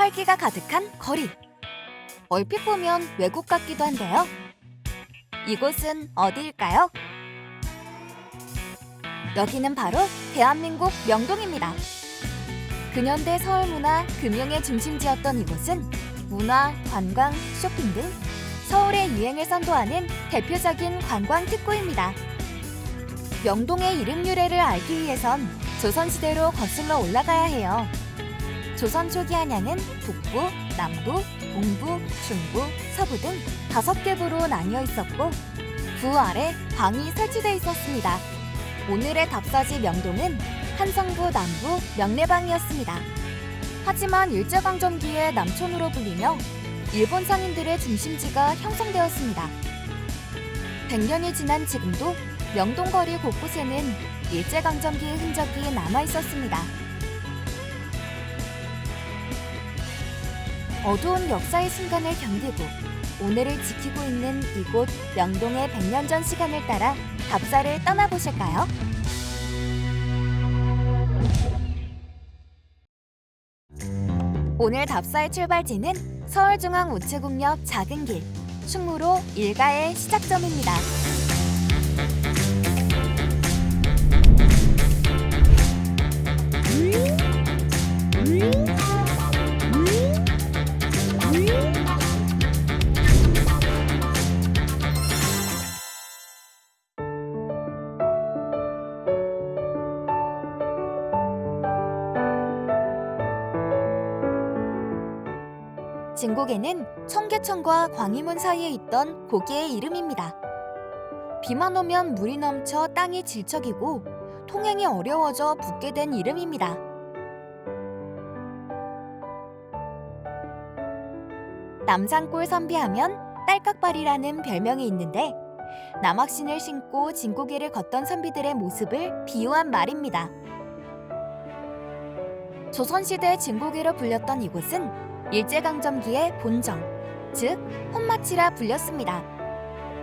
활기가 가득한 거리. 얼핏 보면 외국 같기도 한데요. 이곳은 어디일까요? 여기는 바로 대한민국 명동입니다. 근현대 서울 문화, 금융의 중심지였던 이곳은 문화, 관광, 쇼핑 등 서울의 유행을 선도하는 대표적인 관광 특구입니다. 명동의 이름 유래를 알기 위해선 조선시대로 거슬러 올라가야 해요. 조선 초기 한양은 북부, 남부, 동부, 중부, 서부 등 다섯 개 부로 나뉘어 있었고 부 아래 광이 설치돼 있었습니다. 오늘의 답사지 명동은 한성부 남부 명례방이었습니다. 하지만 일제강점기에 남촌으로 불리며 일본 상인들의 중심지가 형성되었습니다. 100년이 지난 지금도 명동거리 곳곳에는 일제강점기의 흔적이 남아 있었습니다. 어두운 역사의 순간을 견디고 오늘을 지키고 있는 이곳 명동의 100년 전 시간을 따라 답사를 떠나보실까요? 오늘 답사의 출발지는 서울중앙 우체국역 작은 길 충무로 일가의 시작점입니다. 진곡에는 청계천과 광희문 사이에 있던 고개의 이름입니다. 비만 오면 물이 넘쳐 땅이 질척이고 통행이 어려워져 붙게 된 이름입니다. 남산골 선비하면 딸깍발이라는 별명이 있는데 남학신을 신고 진고개를 걷던 선비들의 모습을 비유한 말입니다. 조선시대 진고개로 불렸던 이곳은 일제강점기의 본정, 즉 혼마치라 불렸습니다.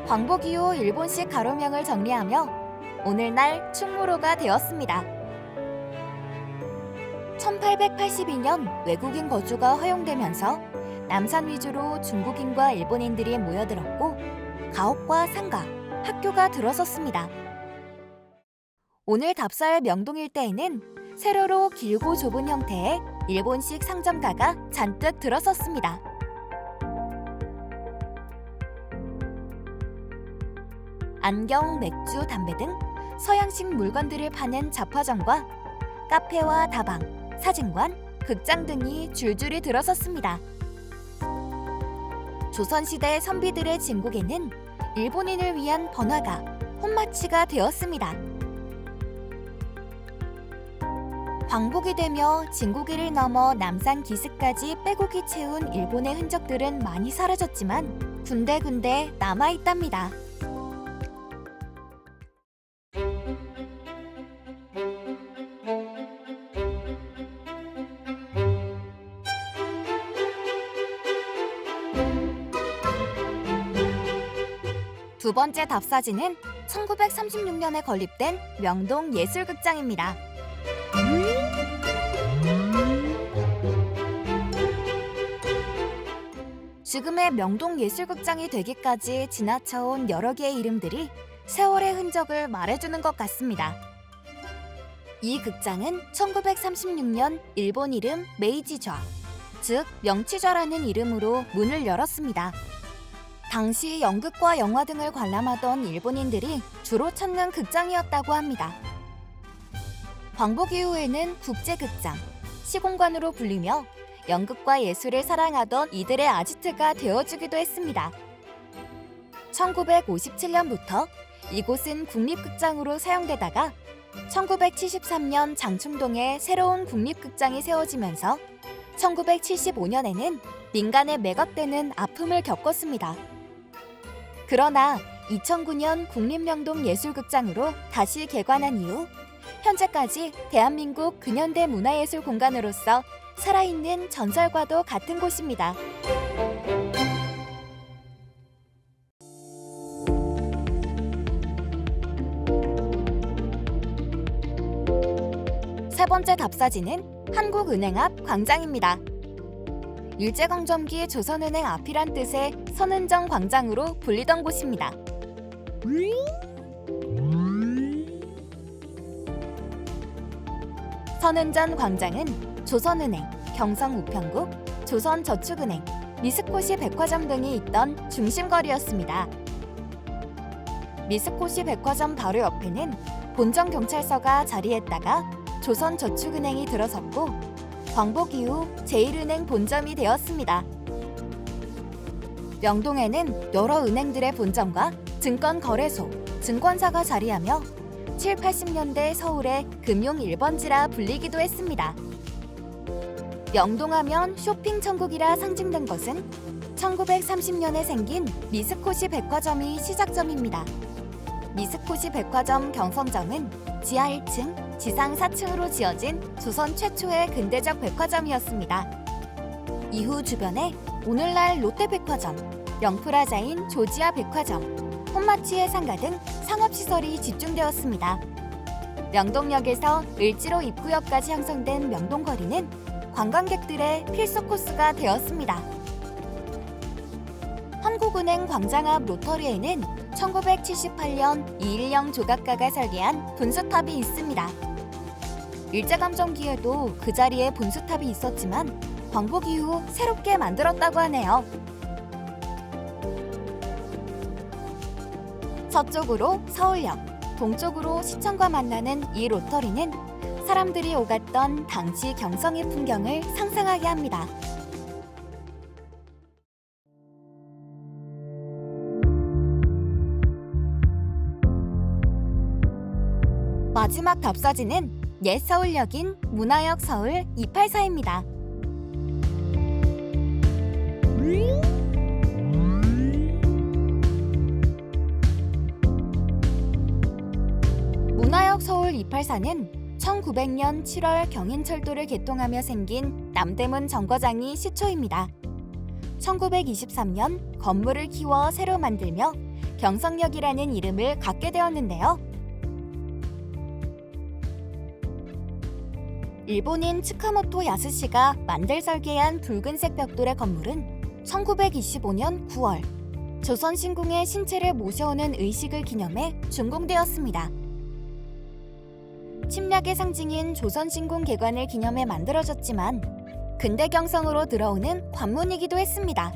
광복 이후 일본식 가로명을 정리하며 오늘날 충무로가 되었습니다. 1882년 외국인 거주가 허용되면서 남산 위주로 중국인과 일본인들이 모여들었고 가옥과 상가, 학교가 들어섰습니다. 오늘 답사의 명동 일대에는 세로로 길고 좁은 형태의 일본식 상점가가 잔뜩 들어섰습니다. 안경, 맥주, 담배 등 서양식 물건들을 파는 잡화점과 카페와 다방, 사진관, 극장 등이 줄줄이 들어섰습니다. 조선시대 선비들의 진국에는 일본인을 위한 번화가, 혼마치가 되었습니다. 광복이 되며 진고기를 넘어 남산 기슭까지 빼곡히 채운 일본의 흔적들은 많이 사라졌지만 군데군데 남아 있답니다. 두 번째 답사지는 1936년에 건립된 명동 예술극장입니다. 지금의 명동 예술극장이 되기까지 지나쳐온 여러 개의 이름들이 세월의 흔적을 말해주는 것 같습니다. 이 극장은 1936년 일본 이름 메이지좌, 즉 명치좌라는 이름으로 문을 열었습니다. 당시 연극과 영화 등을 관람하던 일본인들이 주로 찾는 극장이었다고 합니다. 광복 이후에는 국제극장, 시공관으로 불리며 연극과 예술을 사랑하던 이들의 아지트가 되어주기도 했습니다. 1957년부터 이곳은 국립극장으로 사용되다가 1973년 장충동에 새로운 국립극장이 세워지면서 1975년에는 민간에 매각되는 아픔을 겪었습니다. 그러나 2009년 국립명동 예술극장으로 다시 개관한 이후 현재까지 대한민국 근현대 문화예술 공간으로서 살아있는 전설과도 같은 곳입니다. 세 번째 답사지는 한국은행 앞 광장입니다. 일제강점기 조선은행 앞이란 뜻의 선은정 광장으로 불리던 곳입니다. 선은전 광장은 조선은행, 경성우편국, 조선저축은행, 미스코시 백화점 등이 있던 중심거리였습니다. 미스코시 백화점 바로 옆에는 본정 경찰서가 자리했다가 조선저축은행이 들어섰고 광복 이후 제1은행 본점이 되었습니다. 명동에는 여러 은행들의 본점과 증권거래소, 증권사가 자리하며 7, 80년대 서울의 금융 1번지라 불리기도 했습니다. 명동하면 쇼핑 천국이라 상징된 것은 1930년에 생긴 미스코시 백화점이 시작점입니다. 미스코시 백화점 경성점은 지하 1층, 지상 4층으로 지어진 조선 최초의 근대적 백화점이었습니다. 이후 주변에 오늘날 롯데백화점, 영프라자인 조지아 백화점, 홈마치의 상가 등 상업시설이 집중되었습니다. 명동역에서 을지로 입구역까지 형성된 명동거리는 관광객들의 필수 코스가 되었습니다. 한국은행 광장 앞 로터리에는 1978년 이일영 조각가가 설계한 분수탑이 있습니다. 일제감정기에도 그 자리에 분수탑이 있었지만 광복 이후 새롭게 만들었다고 하네요. 서쪽으로 서울역, 동쪽으로 시청과 만나는 이 로터리는 사람들이 오갔던 당시 경성의 풍경을 상상하게 합니다. 마지막 답사지는 옛 서울역인 문화역 서울 284입니다. 서울 284는 1900년 7월 경인철도를 개통하며 생긴 남대문 정거장이 시초입니다. 1923년 건물을 키워 새로 만들며 경성역이라는 이름을 갖게 되었는데요. 일본인 츠카모토 야스시가 만들 설계한 붉은색 벽돌의 건물은 1925년 9월 조선신궁의 신체를 모셔오는 의식을 기념해 준공되었습니다. 침략의 상징인 조선신궁 개관을 기념해 만들어졌지만 근대 경성으로 들어오는 관문이기도 했습니다.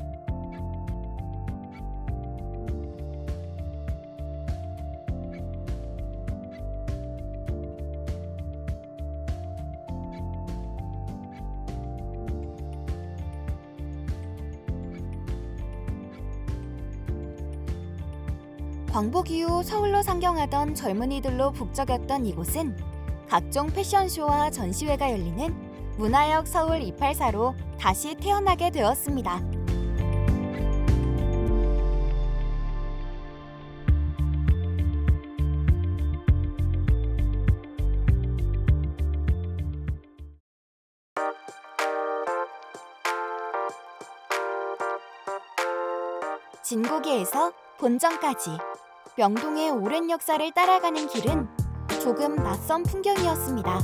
광복 이후 서울로 상경하던 젊은이들로 북적였던 이곳은 각종 패션쇼와 전시회가 열리는 문화역 서울 284로 다시 태어나게 되었습니다. 진고개에서 본점까지 명동의 오랜 역사를 따라가는 길은 조금 낯선 풍경이었습니다.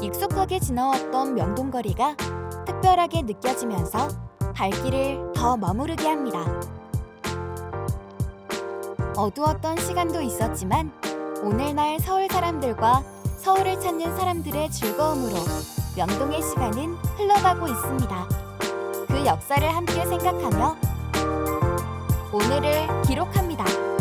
익숙하게 지나왔던 명동거리가 특별하게 느껴지면서 발길을 더 머무르게 합니다. 어두웠던 시간도 있었지만 오늘날 서울 사람들과 서울을 찾는 사람들의 즐거움으로 명동의 시간은 흘러가고 있습니다. 그 역사를 함께 생각하며 오늘을 기록합니다.